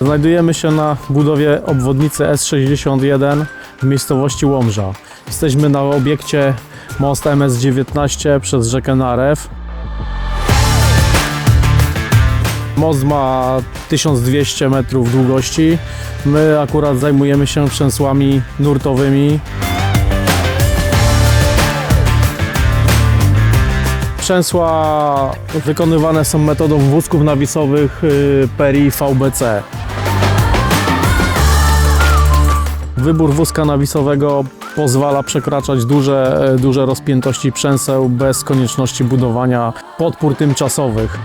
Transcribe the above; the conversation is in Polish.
Znajdujemy się na budowie obwodnicy S61 w miejscowości Łomża. Jesteśmy na obiekcie most MS-19 przez rzekę Narew. Most ma 1200 metrów długości. My akurat zajmujemy się przęsłami nurtowymi. Przęsła wykonywane są metodą wózków nawisowych y, Peri VBC. Wybór wózka nawisowego pozwala przekraczać duże, duże rozpiętości przęseł bez konieczności budowania podpór tymczasowych.